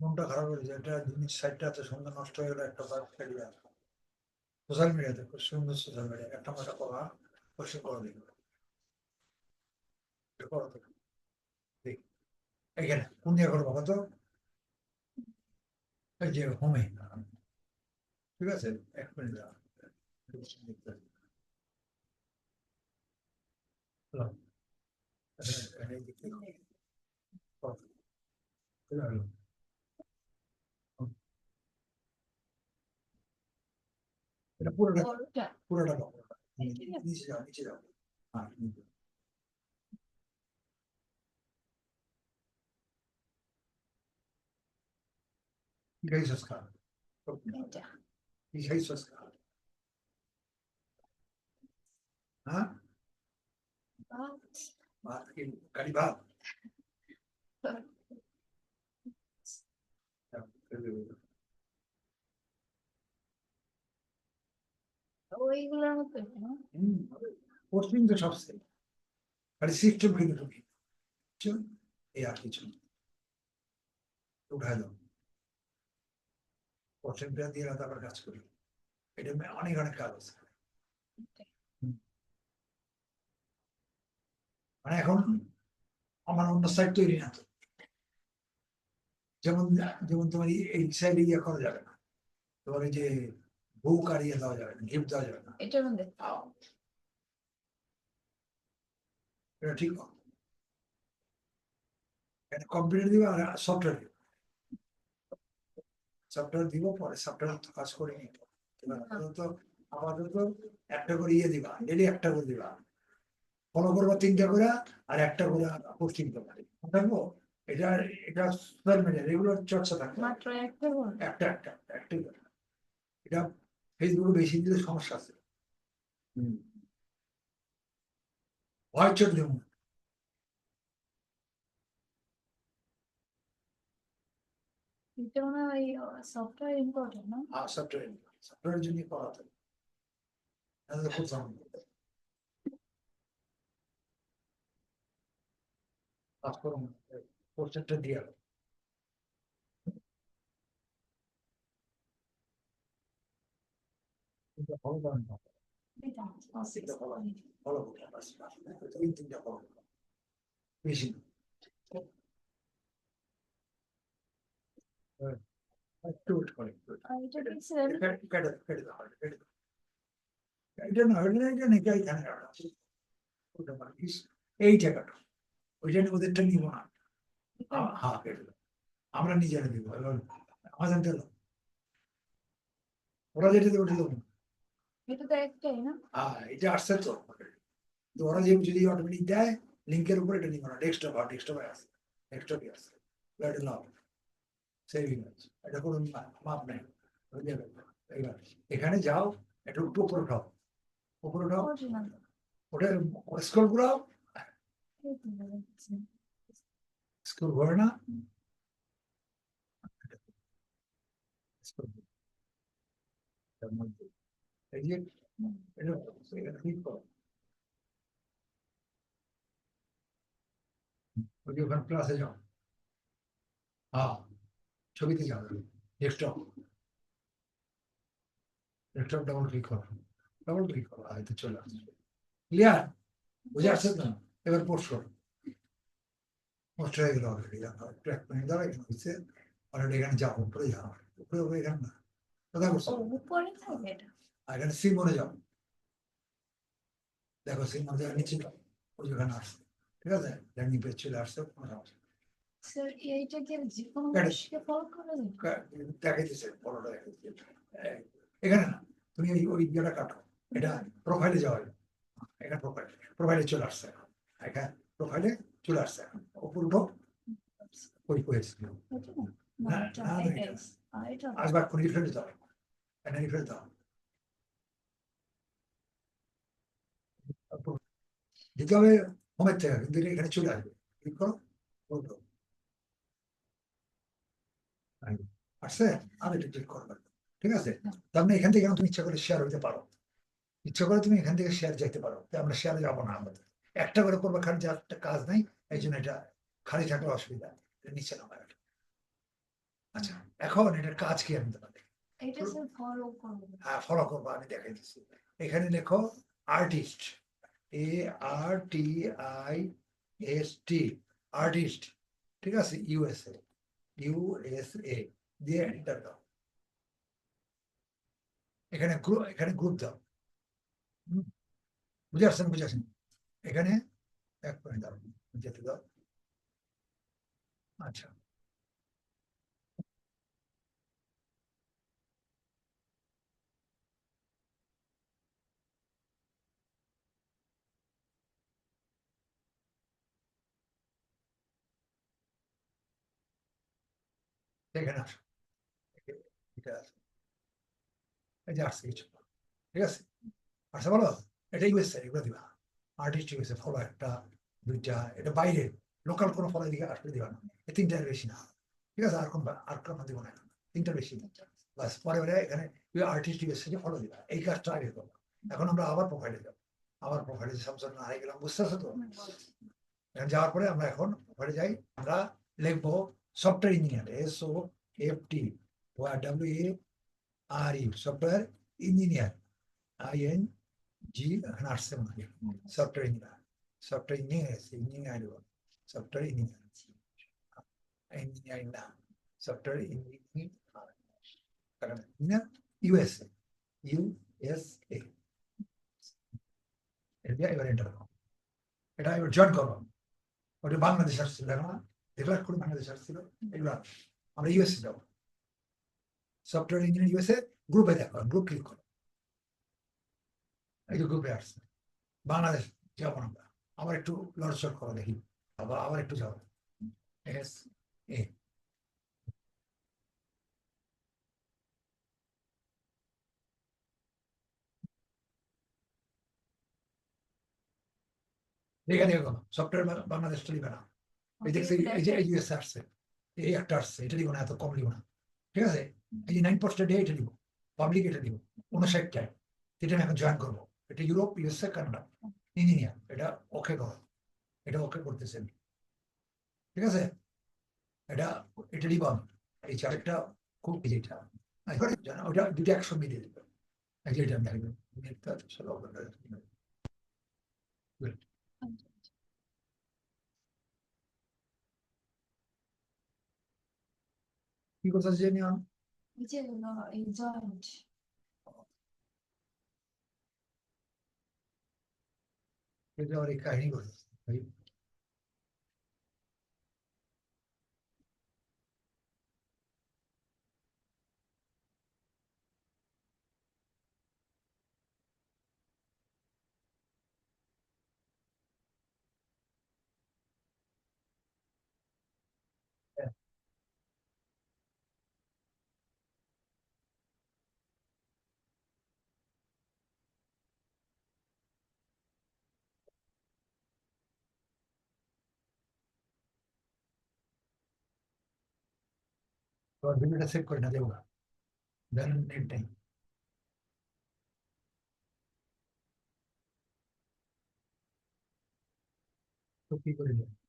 মনটা খারাপ হয়ে যায়। এটা জিনিস সাইডটা এত সুন্দর নষ্ট হয়ে গেল, একটা বার ফেলে দেওয়া সোশ্যাল মিডিয়াতে খুব সুন্দর সোশ্যাল মিডিয়া। একটা মাথা করা পরিষ্কার করা দেখবে। তো। এখানে কোন দিয়ে করব কত এই যে হোমে ঠিক আছে? এক মিনিট এটা পুরোটা বড়টা পুরোটা দাও ঠিক আছে। নিচে যাও নিচে যাও হ্যাঁ নিচে। কি খাইছস খা এটা হ্যাঁ ভাত ভাত গাড়ি ভাত ওইগুলোর মতো না তো সবচেয়ে খালি সিস্টেম কিন্তু ঢুকি এই আর কিছু। উঠায় দাও দিয়ে আবার কাজ করি। এটা অনেক অনেক কাজ আছে। মানে এখন আমার অন্য সাইড তৈরি না তো। যেমন যেমন তোমার এই- সাইডে ইয়ে করা যাবে না। তোমার যে বুক আর ইয়ে দেওয়া যাবে না গিফট দেওয়া যাবে না। এটার মধ্যে এটা ঠিক কম্পিউটার দিব আর সফটওয়্যার দিব। সফটওয়্যার দিব পরে সফটওয়্যার তো কাজ করে নিই এবার আপাতত আপাতত একটা করে ইয়ে দিবা ডেলি একটা করে দিবা। ফলো করবা তিনটা করে আর একটা করে পোস্টিং করবা থাকব? এটা এটা সোশ্যাল মিডিয়া রেগুলার চর্চা থাকবে মাত্র একটা একটা একটা একটা করে। এটা ফেসবুকে বেশি দিলে সমস্যা আছে। ভয় চোট দেবো সফটওয়্যার ইম্পর্টেন্ট না? সফটওয়্যার সফটওয়্যার জন্য করাতে তাহলে খুব পারছি তিন তিনটা ফলো বেশি না। হ্যাঁ, একটু ওয়েট করে একটু wait আর এটা কি সেম কেটে কেটে কেটে দাও কেটে দাও এটা না হলে এটা নাকি এখানে কাটা ওটা বাকিস এই জায়গাটা ওই জন্য ওদেরটা নিব না হ্যাঁ আমরা নিজেরা দিব আমাদের দিল ওরা যেটা দেবে ওটা দেবো না। এটা তো একটাই না? হ্যাঁ এটা আসছে তো তো ওরা যে যদি অটোমেটিক দেয় লিঙ্কের উপর এটা নিব না। ডেস্কটপ আর ডেস্কটপে এটা নাও। সেভিং আছে এটা কোনো মা- মাপ নেই। এবার এখানে যাও একটু একটু উপরে উঠাও উপরে উঠাও ওটা স্কুল ঘুরাও এই তো বলছি স্কুল ঘোরে না স্কুল ঘোরে। তার মধ্যে এই যে এটা এটা ঠিক করো ওই যে ওখানে ক্লাসে যাও হ্যাঁ ছবিতে যাও এবার করো পোস্ট হয়ে গেল অলরেডি এক মিনিট দাঁড়া এখানে হচ্ছে অলরেডি এখানে যাও উপরে যাও। উপরে উপরে এখানে না। থাকে আর এখানে সিমনে যাও। দেখো সিমন যাও নিচে যাও। ওই যেখানে আসছে ঠিক আছে? ল্যান্ডিং পেজ চলে আসছে কোনো সমস্যা এখানে। না তুমি ওই ইয়েটা কাটো। এটা প্রোফাইলে যাওয়া। এখানে প্রোফাইল প্রোফাইলে চলে আসছে। এখন। চলে আসবে। আসছে? আর এটা ক্লিক করবে ঠিক আছে? তার মানে এখান থেকে তুমি ইচ্ছা করে শেয়ার হইতে পারো। ইচ্ছা করে তুমি এখান থেকে শেয়ার যেতে পারো। আমরা শেয়ারে যাব না আমাদের। একটা করে করবে খালি যার একটা কাজ নাই এই জন্য এটা খালি থাকলে অসুবিধা। নিচে নামা। আচ্ছা এখন এটার কাজ কি আমি করব। হ্যাঁ ফলো করব আমি দেখাই দিচ্ছি। এখানে লেখো artist A R T I S T artist ঠিক আছে? ইউএসএ ইউএসএ দিয়ে এন্টার দাও। এখানে গ্রুপ এখানে গ্রুপ দাও। বুঝে আসছেন বুঝে আসছেন? এখানে এক পয়েন্ট দাও যেতে দাও। আচ্ছা। এখানে আসো। এ- এটা আছে। এই যে আসছে, কিছু ঠিক আছে? আচ্ছা বলো। এটা ইউএসএ এগুলো দিবা। আর্টিস্ট ইউএসএ ফলো একটা দুইটা এটা বাইরে লোকাল কোনো ফলো দিকে আসলে দিবা না। এই তিনটার বেশি না। ঠিক আছে, আর কোন আর কোনো দিব না তিনটার বেশি। বাস, পরে পরে এখানে আর্টিস্ট ইউএসএ কে ফলো দিবা। এই কাজটা আগে করব। এখন আমরা আবার প্রোফাইলে যাব। আবার প্রোফাইলে না হয়ে গেলাম বুঝতেছো তো? এখানে যাওয়ার পরে আমরা এখন ঘরে যাই। আমরা লিখব software engineer S O F T W A R U software engineer I N G এখানে আসছে মনে হয় software engineer software engineer engineer software engineer engineering না সফটওয়্যার ইঞ্জিনিয়ার ইউএসএ ইউএসএ এটা এবার এন্টার এটা এবার জয়েন করব ওটা বাংলাদেশ আসছিল দেখো না দেখলাম কোন বাংলাদেশ আসছিল এগুলো আমরা ইউএসএ যাব সফটওয়্যার ইঞ্জিনিয়ার ইউএসএ গ্রুপে দেখো গ্রুপ ক্লিক করো এই যে গ্রুপে আসছে। বাংলাদেশ যাব আমরা। আবার একটু লড়চড় করো দেখি। আবার আবার একটু যাব। এ দেখে দেখো সফটওয়্যার বাংলাদেশ লিখবে না। এই দেখছি এই যে এই আসছে। এই একটা আসছে এটা দিব না এত কম দিব না। ঠিক আছে? এই যে নাইন পার্সেন্ট এটা দিব পাবলিক এটা দিব উনষাটটায় এটা আমি এখন জয়েন করব। এটা ইউরোপ ইউএসএ কানাডা ইঞ্জিনিয়ার এটা ওকে করো। এটা ওকে করতেছেন। ঠিক আছে? এটা এটা দিব এই চারটা খুব যেটা ওটা দুটো একসঙ্গে দিয়ে দেবে। কি কথা জানি আমি এই যে এই জয়েন্ট এটা আর এই কাহিনী করে ভাই তোমার ভিডিওটা সেভ করে না দেবো